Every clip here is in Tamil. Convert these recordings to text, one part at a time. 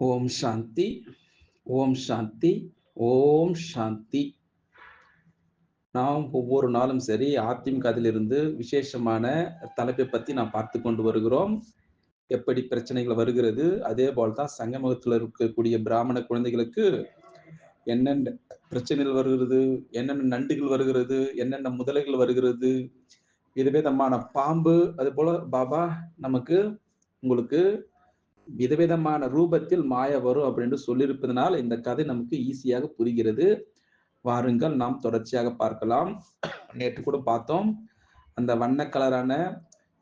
ஓம் சாந்தி ஓம் சாந்தி ஓம் சாந்தி. நாம் ஒவ்வொரு நாளும் சரி அதிமுக இருந்து விசேஷமான தலைப்பை பத்தி நாம் பார்த்து கொண்டு வருகிறோம். எப்படி பிரச்சனைகள் வருகிறது? அதே போல்தான் சங்கமகத்தில் இருக்கக்கூடிய பிராமண குழந்தைகளுக்கு என்னென்ன பிரச்சனைகள் வருகிறது? என்னென்ன நண்டுகள் வருகிறது? என்னென்ன முதலைகள் வருகிறது? விதவிதமான பாம்பு அது போல பாபா நமக்கு உங்களுக்கு விதவிதமான ரூபத்தில் மாய வரும் அப்படின்னு சொல்லியிருப்பதனால் இந்த கதை நமக்கு ஈஸியாக புரிகிறது. வாருங்கள் நாம் தொடர்ச்சியாக பார்க்கலாம். நேற்று கூட பார்த்தோம். அந்த வண்ண கலரான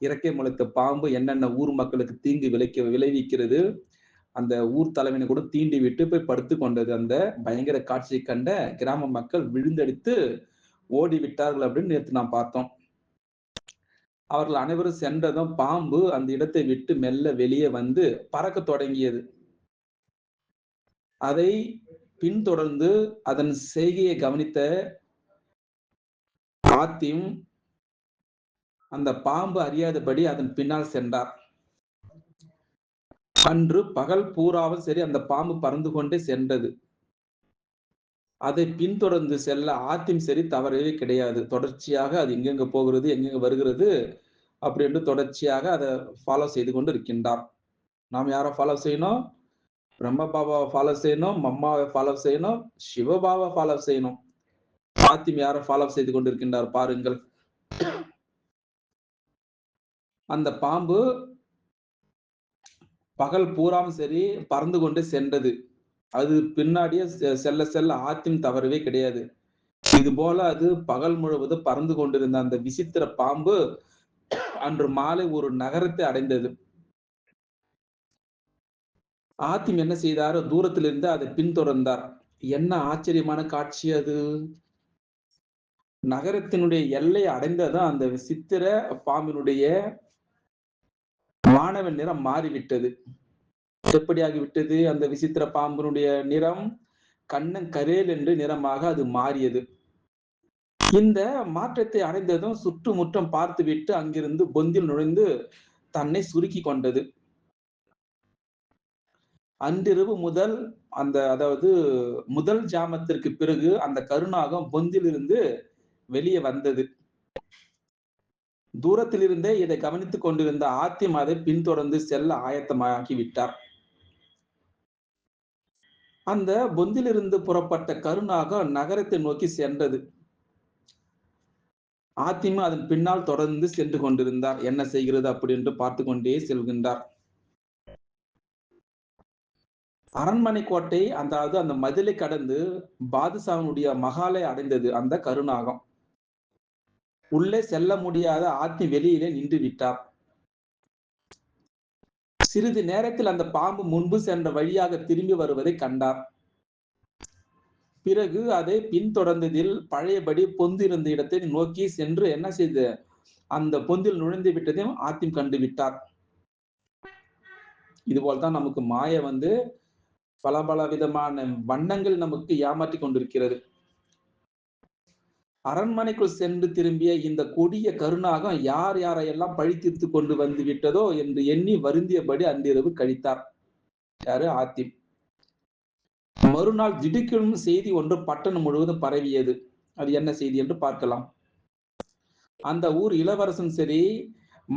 இறக்கை முளைத்த பாம்பு என்னென்ன ஊர் மக்களுக்கு தீங்கு விளைக்க விளைவிக்கிறது? அந்த ஊர் தலைவனை கூட தீண்டி விட்டு போய் படுத்து கொண்டது. அந்த பயங்கர காட்சியை கண்ட கிராம மக்கள் விழுந்தடித்து ஓடி விட்டார்கள் அப்படின்னு நேற்று நாம் பார்த்தோம். அவர்கள் அனைவரும் சென்றதும் பாம்பு அந்த இடத்தை விட்டு மெல்ல வெளியே வந்து பறக்க தொடங்கியது. அதை பின்தொடர்ந்து அதன் செய்கையை கவனித்த ஆத்தியும் அந்த பாம்பு அறியாதபடி அதன் பின்னால் சென்றார். அன்று பகல் பூராவும் சரி அந்த பாம்பு பறந்து கொண்டே சென்றது. அதை பின்தொடர்ந்து செல்ல ஆத்தியும் சரி தவறவே கிடையாது. தொடர்ச்சியாக அது எங்கெங்க போகிறது எங்கெங்க வருகிறது அப்படி என்று தொடர்ச்சியாக அதை ஃபாலோ செய்து கொண்டு இருக்கின்றார். நாம் யாரை ஃபாலோ செய்யணும்? பிரம்ம பாபாவை ஃபாலோ செய்யணும் மம்மாவை ஃபாலோ செய்யணும் சிவபாவை ஃபாலோ செய்யணும். ஆத்திம் யாரை ஃபாலோ செய்து கொண்டிருக்கின்றார் பாருங்கள். அந்த பாம்பு பகல் பூராம் சரி பறந்து கொண்டு சென்றது. அது பின்னாடியே செல்ல செல்ல ஆத்திம் தவறவே கிடையாது. இது போல அது பகல் முழுவதும் பறந்து கொண்டிருந்த அந்த விசித்திர பாம்பு அன்று மாலை ஒரு நகரத்தை அடைந்தது. ஆத்திம் என்ன செய்தாரோ தூரத்திலிருந்து அதை பின்தொடர்ந்தார். என்ன ஆச்சரியமான காட்சி அது. நகரத்தினுடைய எல்லை அடைந்ததும் அந்த சித்திர பாம்பினுடைய மாணவன் நிறம் மாறிவிட்டது. எப்படி ஆகிவிட்டது அந்த விசித்திர பாம்பினுடைய நிறம் கண்ணன் கரேல் என்று நிறமாக அது மாறியது. இந்த மாற்றத்தை அடைந்ததும் சுற்றுமுற்றம் பார்த்துவிட்டு அங்கிருந்து பொந்தில் நுழைந்து தன்னை சுருக்கி கொண்டது. அன்றிரவு முதல் அந்த அதாவது முதல் ஜாமத்திற்கு பிறகு அந்த கருணாகம் பொந்திலிருந்து வெளியே வந்தது. தூரத்திலிருந்தே இதை கவனித்துக் கொண்டிருந்த ஆத்திம் அதை பின்தொடர்ந்து செல்ல ஆயத்தமாக்கி விட்டார். அந்த பொந்திலிருந்து புறப்பட்ட கருணாகம் நகரத்தை நோக்கி சென்றது. ஆத்திமா அதன் பின்னால் தொடர்ந்து சென்று கொண்டிருந்தார். என்ன செய்கிறது அப்படி என்று பார்த்து கொண்டே செல்கின்றார். அரண்மனை கோட்டை அதாவது அந்த மதிலை கடந்து பாதுசாவனுடைய மகாலை அடைந்தது அந்த கருணாகம் உள்ளே செல்ல முடியாத ஆத்தி வெளியிலே நின்று விட்டார். சிறிது நேரத்தில் அந்த பாம்பு முன்பு சென்ற வழியாக திரும்பி வருவதை கண்டார். பிறகு அதை பின்தொடர்ந்ததில் பழையபடி பொந்து இருந்த இடத்தை நோக்கி சென்று என்ன செய்து அந்த பொந்தில் நுழைந்து விட்டதையும் ஆத்திம் கண்டு விட்டார். இது நமக்கு மாய வந்து பல பல விதமான வண்ணங்கள் நமக்கு ஏமாற்றி கொண்டிருக்கிறது. அரண்மனைக்குள் சென்று திரும்பிய இந்த கொடிய கருணாகம் யார் யாரையெல்லாம் பழி கொண்டு வந்து விட்டதோ என்று எண்ணி வருந்தியபடி அன்றிரவு கழித்தார். யாரு? ஆத்திம். மறுநாள் திடுக்கிடும் செய்தி ஒன்று பட்டணம் முழுவதும் பரவியது. அது என்ன செய்தி என்று பார்க்கலாம். அந்த ஊர் இளவரசன் சரி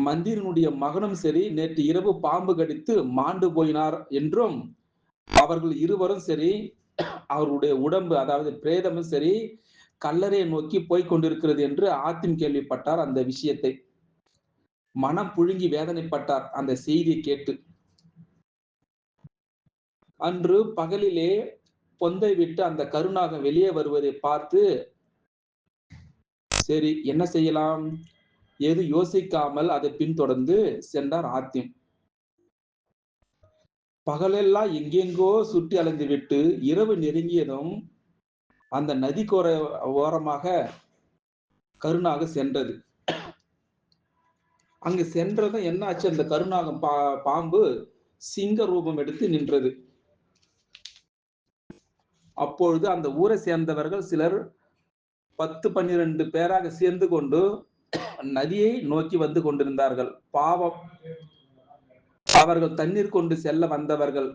மந்திரனுடைய மகனும் சரி நேற்று இரவு பாம்பு கடித்து மாண்டு போயினார் என்றும் அவர்கள் இருவரும் சரி அவருடைய உடம்பு அதாவது பிரேதமும் சரி கல்லறையை நோக்கி போய்கொண்டிருக்கிறது என்று ஆத்திம் கேள்விப்பட்டார் அந்த விஷயத்தை. மனம் புழுங்கி வேதனைப்பட்டார் அந்த செய்தியை கேட்டு. அன்று பகலிலே பொந்தை விட்டு அந்த கருணாகம் வெளியே வருவதை பார்த்து சரி என்ன செய்யலாம்? எது யோசிக்காமல் அதை பின்தொடர்ந்து சென்றார் ஆத்திம். பகலெல்லாம் எங்கெங்கோ சுற்றி அலைந்து விட்டு இரவு நெருங்கியதும் அந்த நதிக்கோர ஓரமாக கருணாக சென்றது. அங்கு சென்றதும் என்ன ஆச்சு அந்த கருணாகம் பா பாம்பு சிங்க ரூபம் எடுத்து நின்றது. அப்பொழுது அந்த ஊரை சேர்ந்தவர்கள் சிலர் பத்து பன்னிரண்டு பேராக சேர்ந்து கொண்டு நதியை நோக்கி வந்து கொண்டிருந்தார்கள். பாவம். அவர்கள் தண்ணீர் கொண்டு செல்ல வந்தவர்கள்.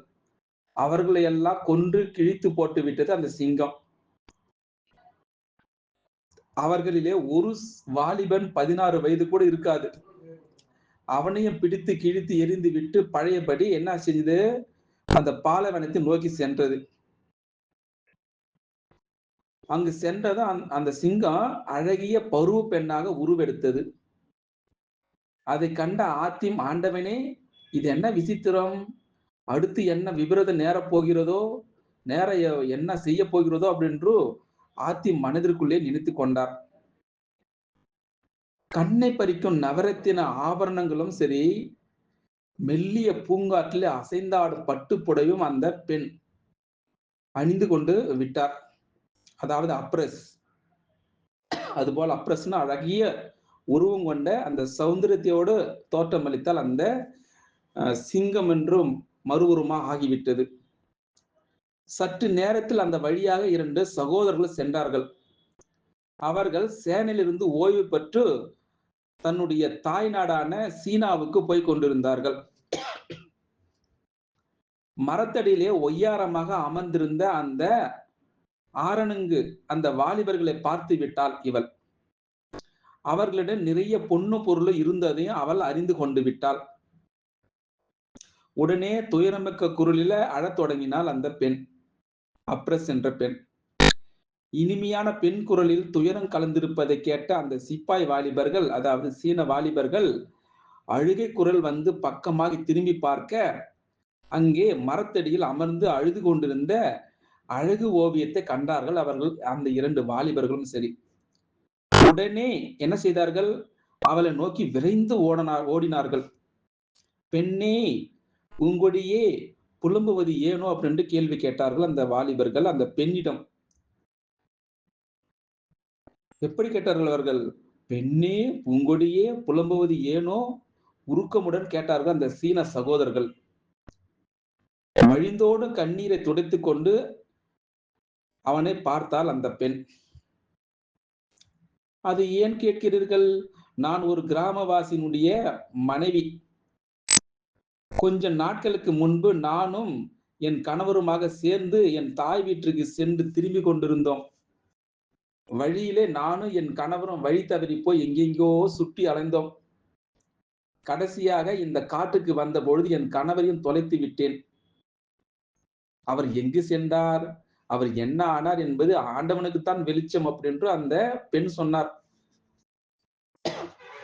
அவர்களை எல்லாம் கொன்று கிழித்து போட்டு விட்டது அந்த சிங்கம். அவர்களிலே ஒரு வாலிபன் பதினாறு வயது கூட இருக்காது. அவனையும் பிடித்து கிழித்து எரிந்து விட்டு பழையபடி என்ன செஞ்சது அந்த பாலைவனத்தை நோக்கி சென்றது. அங்கு சென்றதும் அந்த சிங்கம் அழகிய பருவ பெண்ணாக உருவெடுத்தது. அதை கண்ட ஆத்திம் ஆண்டவனே இது என்ன விசித்திரம்? அடுத்து என்ன விபரீதம் நேர போகிறதோ நேர என்ன செய்ய போகிறதோ அப்படின்று ஆத்தி மனதிற்குள்ளே நினைத்து கொண்டார். கண்ணை பறிக்கும் நவரத்தின ஆபரணங்களும் சரி மெல்லிய பூங்காற்றில் அசைந்தாடும் பட்டு புடவையும் அந்த பெண் அணிந்து கொண்டு விட்டார். அதாவது அப்ரஸ். அதுபோல் அப்ரஸ்னு அழகிய உருவம் கொண்ட அந்த சௌந்தரியத்தோடு தோற்றமளித்தால் அந்த சிங்கம் என்றும் மறு உருவமாக ஆகிவிட்டது. சற்று நேரத்தில் அந்த வழியாக இரண்டு சகோதரர்கள் சென்றார்கள். அவர்கள் சேனையிலிருந்து ஓய்வு பெற்று தன்னுடைய தாய் நாடான சீனாவுக்கு போய் கொண்டிருந்தார்கள். மரத்தடியிலே ஒய்யாரமாக அமர்ந்திருந்த அந்த ஆரணங்கு அந்த வாலிபர்களை பார்த்து விட்டாள் இவள். அவர்களிடம் நிறைய பொண்ணு பொருள் இருந்ததையும் அவள் அறிந்து கொண்டு விட்டாள். உடனே துயரமிக்க குரலில அழத் தொடங்கினாள் அந்த பெண். அப்ரஸ் என்ற பெண். இனிமையான பெண் குரலில் துயரம் கலந்திருப்பதை கேட்ட அந்த சிப்பாய் வாலிபர்கள் அதாவது சீன வாலிபர்கள் அழுகை குரல் வந்து பக்கமாக திரும்பி பார்க்க அங்கே மரத்தடியில் அமர்ந்து அழுது கொண்டிருந்த அழகு ஓவியத்தை கண்டார்கள் அவர்கள் அந்த இரண்டு வாலிபர்களும் சரி. உடனே என்ன செய்தார்கள்? அவளை நோக்கி விரைந்து ஓடனார் ஓடினார்கள். பெண்ணே பூங்கொடியே புலம்புவது ஏனோ? அப்படின்ட்டு கேள்வி கேட்டார்கள் அந்த வாலிபர்கள் அந்த பெண்ணிடம். எப்படி கேட்டார்கள் அவர்கள்? பெண்ணே பூங்கொடியே புலம்புவது ஏனோ? உருக்கமுடன் கேட்டார்கள் அந்த சீன சகோதரர்கள். மழிந்தோடு கண்ணீரை துடைத்துக் கொண்டு அவனை பார்த்தால் அந்த பெண் அது ஏன் கேட்கிறீர்கள்? நான் ஒரு கிராமவாசியினுடைய மனைவி. கொஞ்ச நாட்களுக்கு முன்பு நானும் என் கணவருமாக சேர்ந்து என் தாய் வீட்டுக்கு சென்று திரும்பி கொண்டிருந்தோம். வழியிலே நானும் என் கணவரும் வழி தவறி போய் எங்கெங்கோ சுற்றி அலைந்தோம். கடைசியாக இந்த காட்டுக்கு வந்த பொழுது என் கணவரையும் தொலைத்து விட்டேன். அவர் எங்கு சென்றார்? அவர் என்ன ஆனார் என்பது ஆண்டவனுக்குத்தான் வெளிச்சம் அப்படின்று அந்த பெண் சொன்னார்.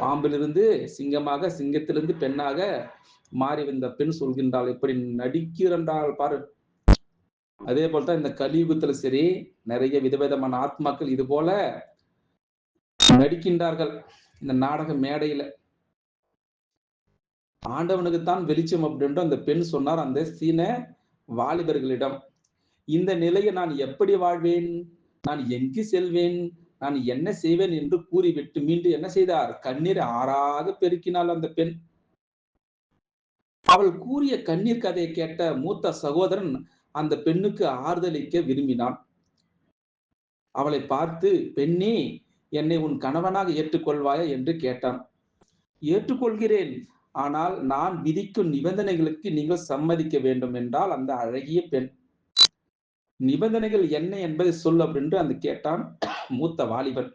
பாம்பிலிருந்து சிங்கமாக சிங்கத்திலிருந்து பெண்ணாக மாறி வந்த பெண் சொல்கின்றாள் இப்படி நடிக்கிறாள் பாரு. அதே போலதான் இந்த கலியுகத்துல சரி நிறைய விதவிதமான ஆத்மாக்கள் இது போல நடிக்கின்றார்கள் இந்த நாடக மேடையில. ஆண்டவனுக்குத்தான் வெளிச்சம் அப்படின்ற அந்த பெண் சொன்னார் அந்த சீன வாலிபர்களிடம். இந்த நிலையை நான் எப்படி வாழ்வேன்? நான் எங்கு செல்வேன்? நான் என்ன செய்வேன் என்று கூறிவிட்டு மீண்டும் என்ன செய்தார்? கண்ணீர் ஆறாக பெருக்கினாள் அந்த பெண். அவள் கூறிய கண்ணீர் கதையை கேட்ட மூத்த சகோதரன் அந்த பெண்ணுக்கு ஆறுதலிக்க விரும்பினான். அவளை பார்த்து பெண்ணே என்னை உன் கணவனாக ஏற்றுக்கொள்வாயா? என்று கேட்டான். ஏற்றுக்கொள்கிறேன். ஆனால் நான் விதிக்கும் நிபந்தனைகளுக்கு நீங்கள் சம்மதிக்க வேண்டும் என்றால் அந்த அழகிய பெண். நிபந்தனைகள் என்ன என்பதை சொல் அப்படின்னு அந்த கேட்டான் மூத்த வாலிபன்.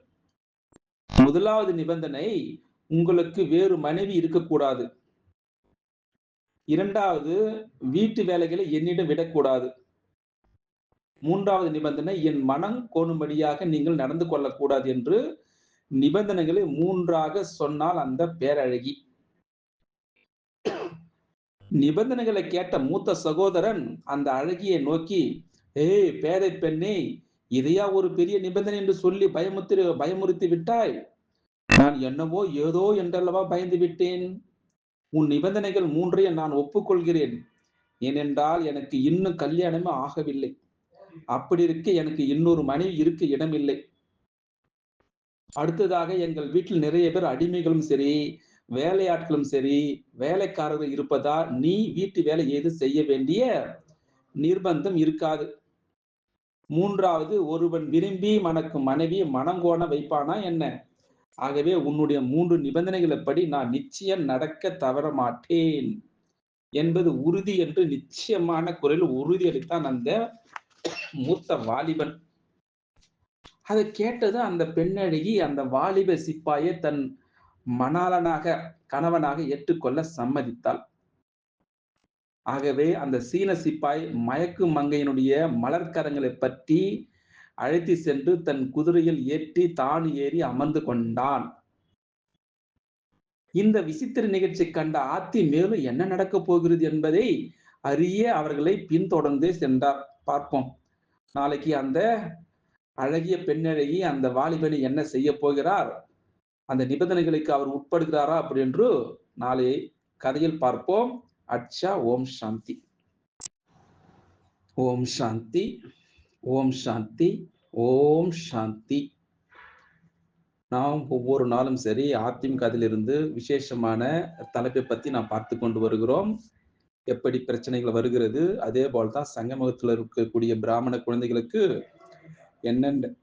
முதலாவது நிபந்தனை உங்களுக்கு வேறு மனைவி இருக்கக்கூடாது. இரண்டாவது வீட்டு வேலைகளை என்னிடம் விடக்கூடாது. மூன்றாவது நிபந்தனை என் மனம் கோணும்படியாக நீங்கள் நடந்து கொள்ளக்கூடாது என்று நிபந்தனைகளை மூன்றாக சொன்னால் அந்த பேரழகி. நிபந்தனைகளை கேட்ட மூத்த சகோதரன் அந்த அழகியை நோக்கி ஏய் பேதை பெண்ணே இதையா ஒரு பெரிய நிபந்தனை என்று சொல்லி பயமுத்தி பயமுறுத்தி விட்டாய்? நான் என்னவோ ஏதோ என்றல்லவா பயந்து விட்டேன். உன் நிபந்தனைகள் மூன்றையும் நான் ஒப்புக்கொள்கிறேன். ஏனென்றால் எனக்கு இன்னும் கல்யாணமே ஆகவில்லை. அப்படி இருக்க எனக்கு இன்னொரு மனைவி இருக்க இடமில்லை. அடுத்ததாக எங்கள் வீட்டில் நிறைய பேர் அடிமைகளும் சரி வேலையாட்களும் சரி வேலைக்காரர்கள் இருப்பதால் நீ வீட்டு வேலை ஏது செய்ய வேண்டிய நிர்பந்தம் இருக்காது. மூன்றாவது ஒருவன் விரும்பி மனக்கு மனைவி மனங்கோண வைப்பானா என்ன? ஆகவே உன்னுடைய மூன்று நிபந்தனைகளப்படி நான் நிச்சயம் நடக்க தவற மாட்டேன் என்பது உறுதி என்று நிச்சயமான குரலில் உறுதியளித்தான் அந்த மூத்த வாலிபன். அதை கேட்டது அந்த பெண்ணழகி அந்த வாலிப சிப்பாயை தன் மணாளனாக கணவனாக ஏற்றுக்கொள்ள சம்மதித்தாள். ஆகவே அந்த சீன சிப்பாய் மயக்கு மங்கையினுடைய மலர்கரங்களை பற்றி அழைத்து சென்று தன் குதிரையில் ஏற்றி தான் ஏறி அமர்ந்து கொண்டான். இந்த விசித்திர நிகழ்ச்சி கண்ட ஆத்தி மேலும் என்ன நடக்கப் போகிறது என்பதை அறிய அவர்களை பின்தொடர்ந்து சென்றார். பார்ப்போம். நாளைக்கு அந்த அழகிய பெண்ணழகி அந்த வாலிபனை என்ன செய்ய போகிறார்? அந்த நிபந்தனைகளுக்கு அவர் உட்படுகிறாரா அப்படி என்று நாளை கதையில் பார்ப்போம். அச்சா ஓம் சாந்தி. ஓம் சாந்தி ஓம் சாந்தி ஓம் சாந்தி. நாம் ஒவ்வொரு நாளும் சரி அதிமுக இருந்து விசேஷமான தலைப்பை பத்தி நாம் பார்த்து கொண்டு வருகிறோம். எப்படி பிரச்சனைகள் வருகிறது? அதே போல்தான் சங்கமத்தில் இருக்கக்கூடிய பிராமண குழந்தைகளுக்கு என்னென்ன